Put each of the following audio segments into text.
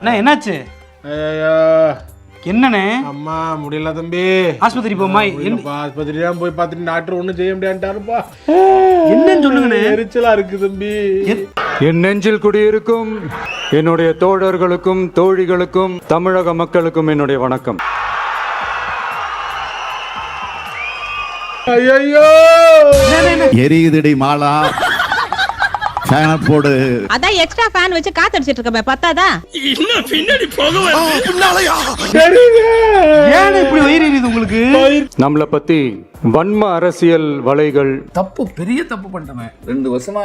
அண்ணா என்னாச்சு? ஐயோ என்னண்ணே? அம்மா முடியல தம்பி. ஆஸ்பத்திரி போமா? ஆஸ்பத்திரி தான் போய் பார்த்துட்டு டாக்டர் ஒன்றும் செய்ய முடியாட்டாருப்பா என்னன்னு சொல்லுங்கண்ணே. எரிச்சலா இருக்கு தம்பி. என் நெஞ்சில் குடியிருக்கும் என்னுடைய தோழர்களுக்கும் தோழிகளுக்கும் தமிழக மக்களுக்கும் என்னுடைய வணக்கம். ஐயோ எரியுதடி மாலா. ஃபேனை போடு அதான் எக்ஸ்ட்ரா ஃபேன் வச்சு காத்தடிச்சிட்டு இருக்கமே பத்தாதா ஏன் இப்படி வயிறு எரியுது உங்களுக்கு? நம்மளை பத்தி வன்ம அரசியல் வலைகள். தப்பு பெரிய தப்பு பண்ணிட்டவன். ரெண்டு வருஷமா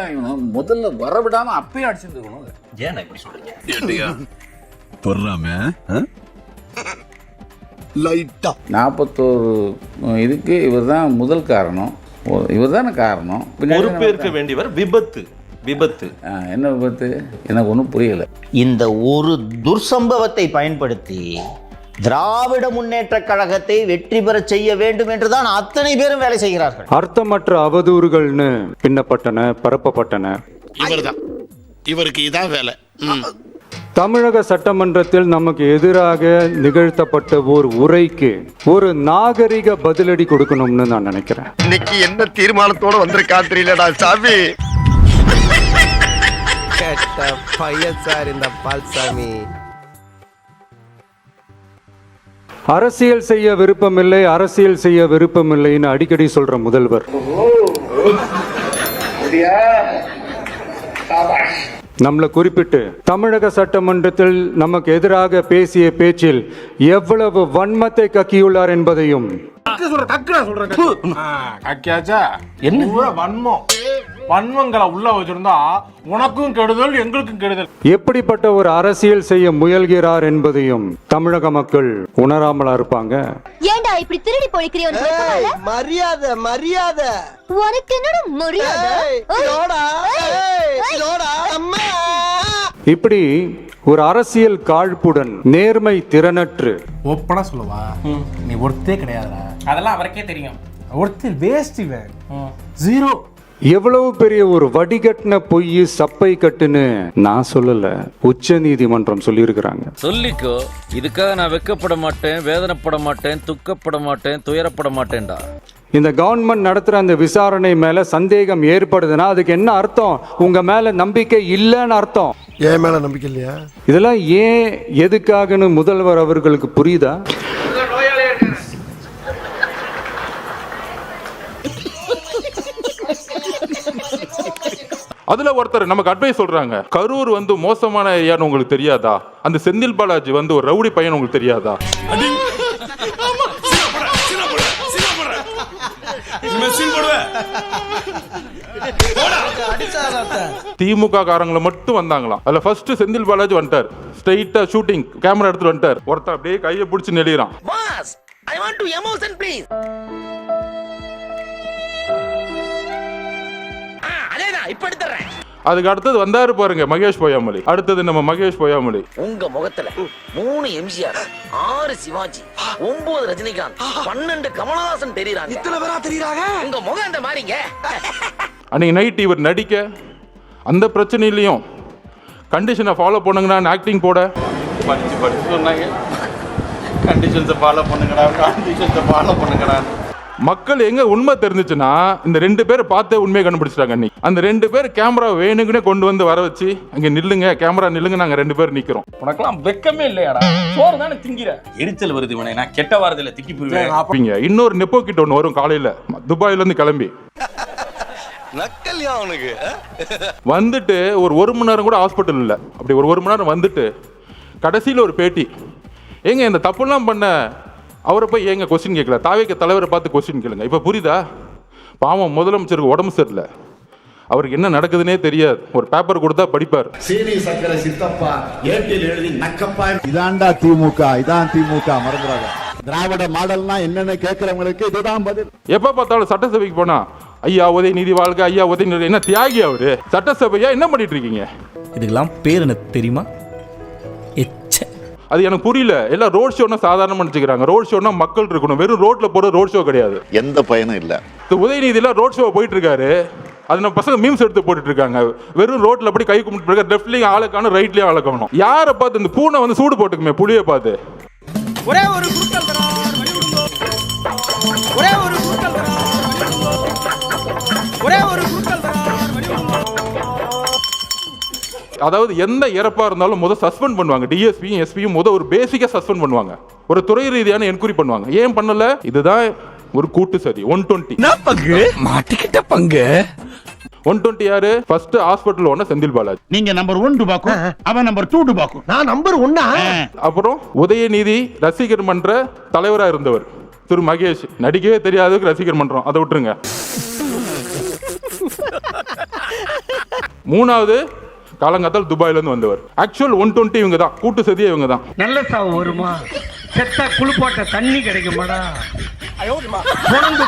முதல்ல வரவிடாம அப்பயே அடிச்சிருந்துக்கணும் நாற்பத்தோரு இதுக்கு இவர் தான் முதல் காரணம். இவர் தானே காரணம்? பின்னாடி பொறுப்பேற்க வேண்டியவர் விபத்து. விபத்து. என்ன விபத்து? எனக்கு ஒன்றும் புரியல. இந்த ஒரு துர்சம்பவத்தை பயன்படுத்தி திராவிட முன்னேற்ற கழகத்தை வெற்றி பெறச் செய்ய வேண்டும் என்றுதான் அத்தனை பேரும் வேலை செய்கிறார்கள். அர்த்தமற்ற அவதூறுகள்னு பின்னப்பட்டன பரப்பப்பட்டன. இவர்தான். இவருக்கு இதான் வேலை. தமிழக சட்டமன்றத்தில் நமக்கு எதிராக நிகழ்த்தப்பட்ட ஒரு உரைக்கு ஒரு நாகரிக பதிலடி கொடுக்கணும்னு நான் நினைக்கிறேன். இன்னைக்கு என்ன தீர்மானத்தோட வந்திருக்கா தெரியலடா சாமி. கேட்ட பையன் சார் இந்த பால்சாமி. அரசியல் செய்ய விருப்பமில்லை அரசியல் செய்ய விருப்பமில்லைன்னு அடிக்கடி சொல்ற முதல்வர். நம்மளை குறிப்பிட்டு தமிழக சட்டமன்றத்தில் நமக்கு எதிராக பேசிய பேச்சில் எவ்வளவு வன்மத்தை கக்கியுள்ளார் என்பதையும் என்ன? வன்மம். வன்மங்களை உள்ள வச்சிருந்தா உனக்கும் கெடுதல் எங்களுக்கும் கெடுதல். எப்படிப்பட்ட ஒரு அரசியல் செய்ய முயல்கிறார் என்பதையும் தமிழக மக்கள் உணராமலா இருப்பாங்க. ஏன்டா இப்படி திருடி போய்க்கிறிய மரியாதை மரியாதை. உனக்கு என்னோட மரியாதை? அம்மா. இப்படி ஒரு அரசியல் காழ்ப்புடன் நேர்மை திறனற்று. ஓப்பனா சொல்லவா. நீ ஒருத்தே கிடையாதுடா. அதெல்லாம் அவருக்கே தெரியும். ஒருத்தர் வேஸ்ட் இவன். ஜீரோ எவ்வளவு பெரிய ஒரு வடிகட்டின பொய் சப்பை கட்டுன்னு நான் சொல்லல. உச்ச நீதிமன்றம் சொல்லியிருக்கிறாங்க. சொல்லிக்கோ இதுக்காக நான் வெக்கப்பட மாட்டேன் வேதனைப்பட மாட்டேன் துக்கப்பட மாட்டேன் துயரப்பட மாட்டேன்டா. இந்த கவர்மெண்ட் நடத்துற அந்த விசாரணை மேல சந்தேகம் ஏற்படுதுன்னா அதுக்கு என்ன அர்த்தம்? உங்க மேல நம்பிக்கை இல்லைன்னு அர்த்தம். என் மேல நம்பிக்கை இல்லையா? இதெல்லாம் ஏன் எதுக்காகன்னு முதல்வர் அவர்களுக்கு புரியுதா? அதுல ஒருத்தர் நமக்கு அட்வைஸ் சொல்றாங்க. கரூர் வந்து மோசமான ஏரியான்னு உங்களுக்கு தெரியாதா? அந்த செந்தில் பாலாஜி வந்து ஒரு ரவுடி பையன் உங்களுக்கு தெரியாதா? திமுக காரங்களை மட்டும் வந்தாங்களாம். அதுல ஃபர்ஸ்ட் செந்தில் பாலாஜி வந்துட்டார். ஸ்ட்ரைட்டா ஷூட்டிங் கேமரா எடுத்துட்டு வந்துட்டார். ஒருத்தர் அப்படியே கையை பிடிச்சி நெளிறான் அதுக்கு அடுத்தது வந்தாரு பாருங்க மகேஷ் பொய்யாமொழி. அடுத்தது நம்ம மகேஷ் பொய்யாமொழி. உங்க முகத்துல மூணு எம்ஜிஆர் ஆறு சிவாஜி ஒன்பது ரஜினிகாந்த் பன்னெண்டு கமலஹாசன் தெரியறாங்க. இத்தனை பேரா தெரியறாங்க? உங்க முகம் அந்த மாதிரிங்க. அன்னைக்கு நைட் இவர் நடிக்க அந்த பிரச்சனையிலையும் கண்டிஷனை ஃபாலோ பண்ணுங்கண்ணா ஆக்டிங் போட. படிச்சு படிச்சு சொன்னாங்க. கண்டிஷன்ஸை ஃபாலோ பண்ணுங்கடா கண்டிஷன்ஸை ஃபாலோ பண்ணுங்கடா. மக்கள் எங்க உண்மை தெரிஞ்சுச்சுன்னா இந்த ரெண்டு பேரை பார்த்தே உண்மையை கண்டுபிடிச்சிட்டாங்க அன்னைக்கு. அந்த ரெண்டு பேர் கேமரா வேணுங்கன்னே கொண்டு வந்து வர வச்சு அங்க நில்லுங்க கேமரா நில்லுங்க நாங்க ரெண்டு பேர் நிக்கிறோம். உனக்கெல்லாம் வெக்கமே இல்லையாடா? சோறு தானே திங்கிற. எரிச்சல் வருது இவனை நான் கெட்ட வாரதில்ல திக்கி போயிருவேன் இன்னொரு நெப்போ கிட்ட ஒன்று வரும் காலையில. துபாயில இருந்து கிளம்பி. நக்கல்யா அவனுக்கு. வந்துட்டு ஒரு ஒரு மணி நேரம் கூட ஹாஸ்பிட்டல் இல்லை. அப்படி ஒரு ஒரு மணி நேரம் வந்துட்டு கடைசியில் ஒரு பேட்டி. ஏங்க இந்த தப்புலாம் பண்ண அவரை போய் ஏங்க கொஸ்டின் கேட்கல? தாவேக்க தலைவரை பார்த்து கொஸ்டின் கேளுங்க. இப்போ புரியுதா? பாவம் முதலமைச்சருக்கு உடம்பு சரியில்லை. அவருக்கு என்ன நடக்குதுன்னே தெரியாது. ஒரு பேப்பர் கொடுத்தா படிப்பார். சீனி சக்கரை சித்தப்பா ஏட்டில் எழுதி நக்கப்பா. இதான்டா திமுக இதான் திமுக மறந்துடாத. திராவிட மாடல்னா என்னன்னு கேட்கறவங்களுக்கு இதுதான் பதில். எப்போ பார்த்தாலும் சட்டசபைக்கு போனா ஐயா உதயநிதி வாழ்க ஐயா உதயநிதி என்ன தியாகி அவரு? சட்டசபையா என்ன பண்ணிட்டு இருக்கீங்க? இதுக்கெல்லாம் பேர் எனக்கு தெரியுமா? அது எனக்கு புரியல. எல்லாம் ரோட் ஷோனா சாதாரணமா நினைச்சுக்கிறாங்க. ரோட் ஷோனா மக்கள் இருக்கணும். வெறும் ரோட்ல போற ரோட் ஷோ கிடையாது. எந்த பயனும் இல்ல. இந்த உதயநிதியில ரோட் ஷோ போயிட்டு இருக்காரு அது நம்ம பசங்க மீம்ஸ் எடுத்து போட்டுட்டு இருக்காங்க வெறும் ரோட்ல அப்படி கை கும்பிட்டு இருக்க லெஃப்ட்லயும் ஆளை காணும் ரைட்லயும் ஆளை காணும். யாரை பார்த்து இந்த பூனை வந்து சூடு போட்டுக்குமே புளியை பார்த்து? ஒரே ஒரு அதாவது எந்த இறப்பா இருந்தாலும் முத சஸ்பெண்ட் பண்ணுவாங்க. டிஎஸ்பியும் எஸ்பியும் முத ஒரு பேசிக்கா சஸ்பெண்ட் பண்ணுவாங்க. ஒரு துறை ரீதியான என்கொயரி பண்ணுவாங்க. ஏன் பண்ணல? இதுதான் ஒரு கூட்டு சதி. ஒன் டுவெண்ட்டி பங்கு? மாட்டிக்கிட்ட பங்கு. ஒன் டுவெண்ட்டி யாரு? ஃபர்ஸ்ட் ஹாஸ்பிட்டல் ஒன்று செந்தில் பாலாஜி. நீங்க நம்பர் ஒன் டுபாக்கும் அவன் நம்பர் டூ டுபாக்கும். நான் நம்பர் ஒன்னா அப்புறம் உதயநிதி ரசிகர் மன்ற தலைவராக இருந்தவர் திரு மகேஷ். நடிக்கவே தெரியாததுக்கு ரசிகர் மன்றம். அதை விட்டுருங்க. மூணாவது காலங்காத்தால் துபாயில இருந்து வந்தவர். ஆக்சுவல் ஒன் டுவெண்ட்டி இவங்க தான் கூட்டு சதியே இவங்க தான் நல்ல சாவு வருமா? செத்தா குளிப்பாட்ட தண்ணி கிடைக்குமாடா?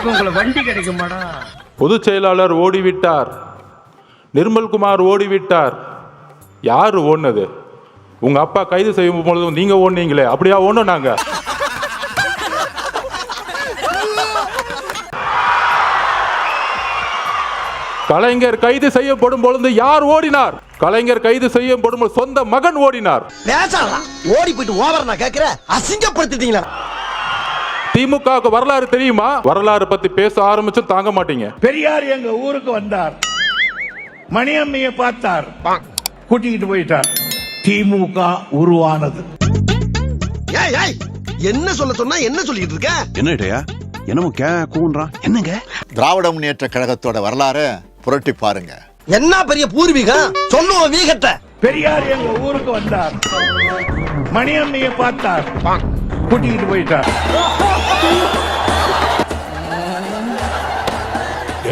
உங்களை வண்டி கிடைக்குமாடா? பொதுச் செயலாளர் ஓடிவிட்டார். நிர்மல்குமார் ஓடிவிட்டார். யார் ஓடுனது? உங்க அப்பா கைது செய்யும் பொழுது நீங்க ஓடுனீங்களே. அப்படியா ஓடணும் நாங்க? கலைஞர் கைது செய்யப்படும் பொழுது யார் ஓடினார்? கலைஞர் கைது செய்யப்படும் பொழுது சொந்த மகன் ஓடினார். ஓடி போயிட்டு ஓவர் நான் கேக்குற அசிங்கப்படுத்திட்டீங்களா? திமுகவுக்கு வரலாறு தெரியுமா? வரலாறு பத்தி பேச ஆரம்பிச்சு தாங்க மாட்டீங்க. பெரியார் எங்க ஊருக்கு வந்தார். மணியம்மையை பார்த்தார். கூட்டிக்கிட்டு போயிட்டார். திமுக உருவானது. ஏய் ஏய் என்ன சொல்ல சொன்னா என்ன சொல்லிட்டு இருக்க? என்னடையா என்னமோ கே கூன்றான் என்னங்க? திராவிட முன்னேற்ற கழகத்தோட வரலாறு புரட்டி பாருங்க. என்ன பெரிய பூர்வீகம் சொல்லுவோம் வீகட்ட பெரியார் எங்க ஊருக்கு வந்தார். மணியம்மையை பார்த்தார். கூட்டிக்கிட்டு போயிட்டார்.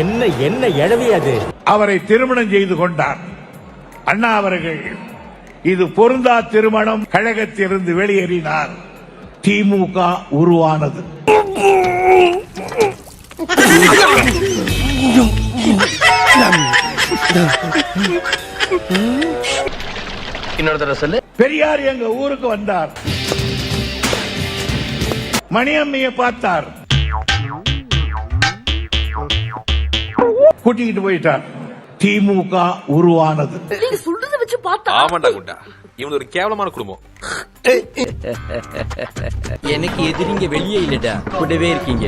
என்ன என்ன எழவி அது? அவரை திருமணம் செய்து கொண்டார். அண்ணா அவர்கள் இது பொருந்தா திருமணம் கழகத்திலிருந்து வெளியேறினார். திமுக உருவானது. இன்னொரு தடவை சொல்லு. பெரியார் எங்க ஊருக்கு வந்தார். மணியம்மையை பார்த்தார். கூட்டிக்கிட்டு போயிட்டார். திமுக உருவானது. நீங்க சொல்றத வச்சு பார்த்தா ஆமாண்டா குண்டா. இவன் ஒரு கேவலமான குடும்பம். எனக்கு எதிரிங்க வெளியே இல்லடா. கூடவே இருக்கீங்க.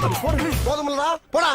போதுமில்லடா போடா